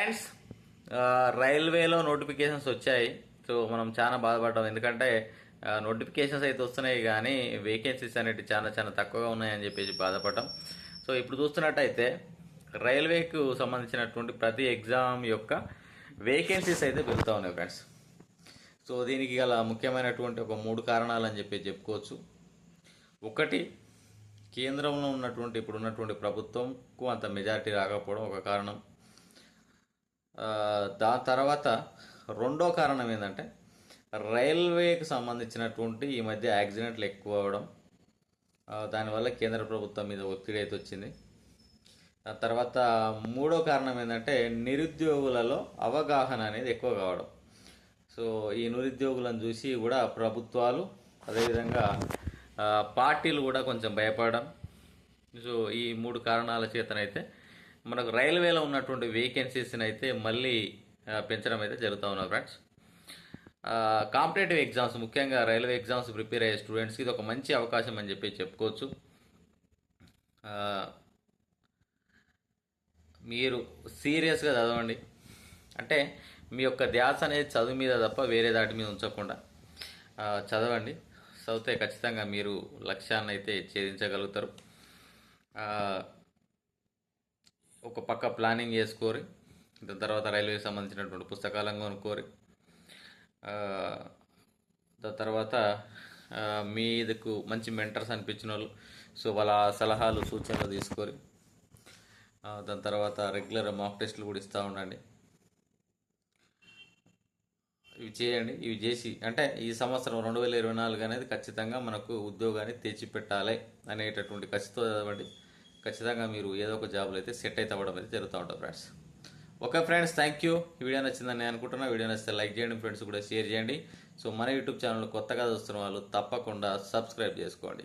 Friends రైల్వేలో notifications వచ్చాయి. So మనం చాలా బాధపడ్డాం. ఎందుకంటే నోటిఫికేషన్స్ అయితే వస్తున్నాయి కానీ వేకెన్సీస్ అనేవి చాలా చాలా తక్కువగా ఉన్నాయని చెప్పేసి బాధపడ్డాం. సో ఇప్పుడు చూస్తున్నట్టయితే రైల్వేకు సంబంధించినటువంటి ప్రతి ఎగ్జామ్ యొక్క వేకెన్సీస్ అయితే పెరుగుతూ ఉన్నాయి ఫ్రెండ్స్ సో దీనికి గల ముఖ్యమైనటువంటి ఒక మూడు కారణాలు అని చెప్పి చెప్పుకోవచ్చు. ఒకటి కేంద్రంలో ఉన్నటువంటి ఇప్పుడు ఉన్నటువంటి ప్రభుత్వంకు అంత మెజారిటీ రాకపోవడం ఒక కారణం. దాని తర్వాత రెండో కారణం ఏంటంటే రైల్వేకి సంబంధించినటువంటి ఈ మధ్య యాక్సిడెంట్లు ఎక్కువ అవడం దానివల్ల కేంద్ర ప్రభుత్వం మీద ఒత్తిడి అయితే వచ్చింది. దాని తర్వాత మూడో కారణం ఏంటంటే నిరుద్యోగులలో అవగాహన అనేది ఎక్కువ కావడం. సో ఈ నిరుద్యోగులను చూసి కూడా ప్రభుత్వాలు అదేవిధంగా పార్టీలు కూడా కొంచెం భయపడడం. సో ఈ మూడు కారణాల చేతనైతే మనకు రైల్వేలో ఉన్నటువంటి వేకెన్సీస్ని అయితే మళ్ళీ పెంచడం అయితే జరుగుతూ ఉన్నది ఫ్రెండ్స్ కాంపిటేటివ్ ఎగ్జామ్స్ ముఖ్యంగా రైల్వే ఎగ్జామ్స్ ప్రిపేర్ అయ్యే స్టూడెంట్స్కి ఇది ఒక మంచి అవకాశం అని చెప్పి చెప్పుకోవచ్చు. మీరు సీరియస్గా చదవండి. అంటే మీ యొక్క ధ్యాస అనేది చదువు మీద తప్ప వేరే దాటి మీద ఉంచకుండా చదవండి. చదివితే ఖచ్చితంగా మీరు లక్ష్యాన్ని అయితే ఛేదించగలుగుతారు. ఒక పక్క ప్లానింగ్ చేసుకోరి దాని తర్వాత రైల్వేకి సంబంధించినటువంటి పుస్తకాలను కొనుక్కోరి దాని తర్వాత మీదకు మంచి మెంటర్స్ అనిపించిన వాళ్ళు సో వాళ్ళ సలహాలు సూచనలు తీసుకోరి దాని తర్వాత రెగ్యులర్ మాక్ టెస్ట్లు కూడా ఇస్తూ ఉండండి. ఇవి చేయండి ఇవి చేసి అంటే ఈ సంవత్సరం రెండు వేల ఇరవై నాలుగు అనేది ఖచ్చితంగా మనకు ఉద్యోగాన్ని తెచ్చిపెట్టాలి అనేటటువంటి ఖచ్చితంగా చదవండి ఖచ్చితంగా మీరు ఏదో ఒక జాబ్లో అయితే సెట్ అయితే అవ్వడం అయితే జరుగుతూ ఉంటుంది friends okay friends thank you video నచ్చిందని నేను అనుకుంటున్నా. వీడియో నచ్చితే లైక్ చేయండి ఫ్రెండ్స్ కూడా షేర్ చేయండి. సో మన యూట్యూబ్ ఛానల్ కొత్తగా చూస్తున్న వాళ్ళు తప్పకుండా సబ్స్క్రైబ్ చేసుకోండి.